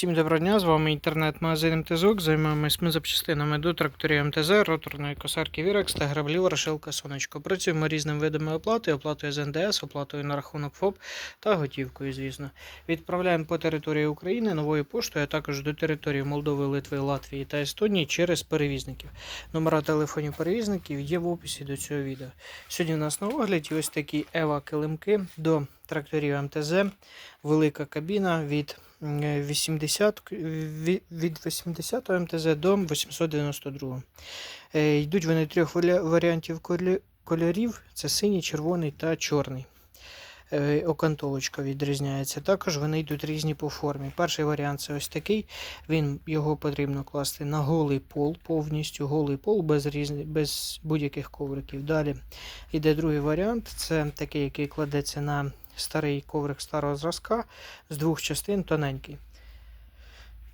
Всім доброго дня, з вами інтернет-магазин МТЗОК. Займаємось ми запчастинами до тракторів МТЗ, роторної косарки Вірекс та граблів Рошилка Сонечко. Працюємо різними видами оплати, оплатою з НДС, оплатою на рахунок ФОП та готівкою, звісно. Відправляємо по території України новою поштою, а також до території Молдови, Литви, Латвії та Естонії через перевізників. Номера телефонів перевізників є в описі до цього відео. Сьогодні у нас на огляді ось такі Ева килимки до тракторів МТЗ, велика кабіна від е, 80, від 80 МТЗ до 892. Е, Йдуть вони трьох варіантів кольорів: це синій, червоний та чорний. Е, Окантовочка відрізняється. Також вони йдуть різні по формі. Перший варіант це ось такий. Він, його потрібно класти на голий пол, повністю голий пол, без, різні, без будь-яких ковриків. Далі йде другий варіант. Це такий, який кладеться на старий коврик старого зразка з двох частин тоненький.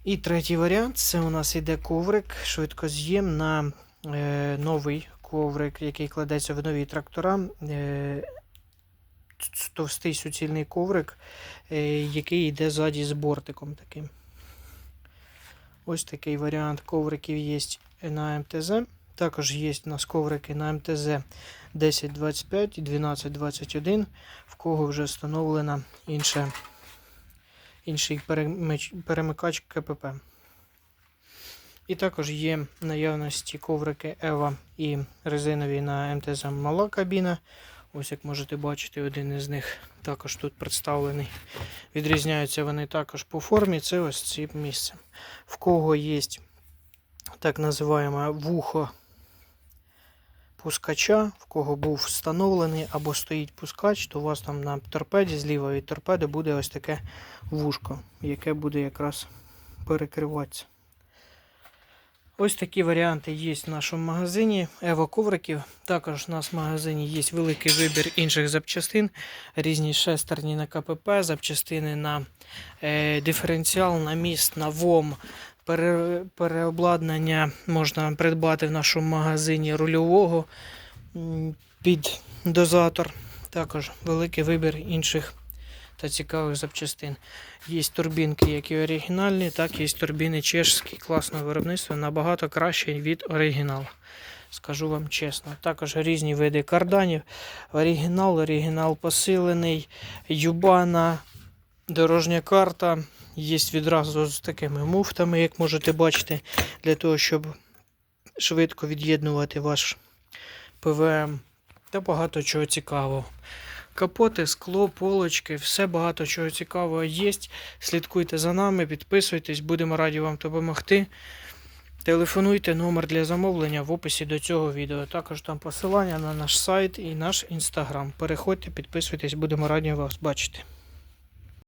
І третій варіант це у нас йде коврик, швидкоз'єм на е, новий коврик, який кладеться в нові трактора. Е, товстий суцільний коврик, е, який йде ззаді з бортиком таким. Ось такий варіант ковриків є на МТЗ. Також є у нас коврики на МТЗ 1025 і 1221, в кого вже встановлена інша, інший перемикач КПП. І також є наявності коврики Ева і резинові на МТЗ мала кабіна. Ось як можете бачити, один із них також тут представлений. Відрізняються вони також по формі. Це ось ці місце. В кого є так називаємо вухо пускача, в кого був встановлений або стоїть пускач, то у вас там на торпеді зліва від торпеди буде ось таке вушко, яке буде якраз перекриватися. Ось такі варіанти є в нашому магазині Ево ковриків. Також у нас в магазині є великий вибір інших запчастин, різні шестерні на КПП, запчастини на е, диференціал, на міст, на ВОМ. Пере, переобладнання можна придбати в нашому магазині рульового під дозатор. Також великий вибір інших та цікавих запчастин. Є турбінки, як і оригінальні, так є турбіни чешські класного виробництва, набагато краще від оригіналу. Скажу вам чесно. Також різні види карданів. Оригінал, оригінал посилений, юбана, дорожня карта. Є відразу з такими муфтами, як можете бачити, для того, щоб швидко від'єднувати ваш ПВМ та багато чого цікавого. Капоти, скло, полочки, все багато чого цікавого є. Слідкуйте за нами, підписуйтесь, будемо раді вам допомогти. Телефонуйте номер для замовлення в описі до цього відео. Також там посилання на наш сайт і наш інстаграм. Переходьте, підписуйтесь, будемо раді вас бачити.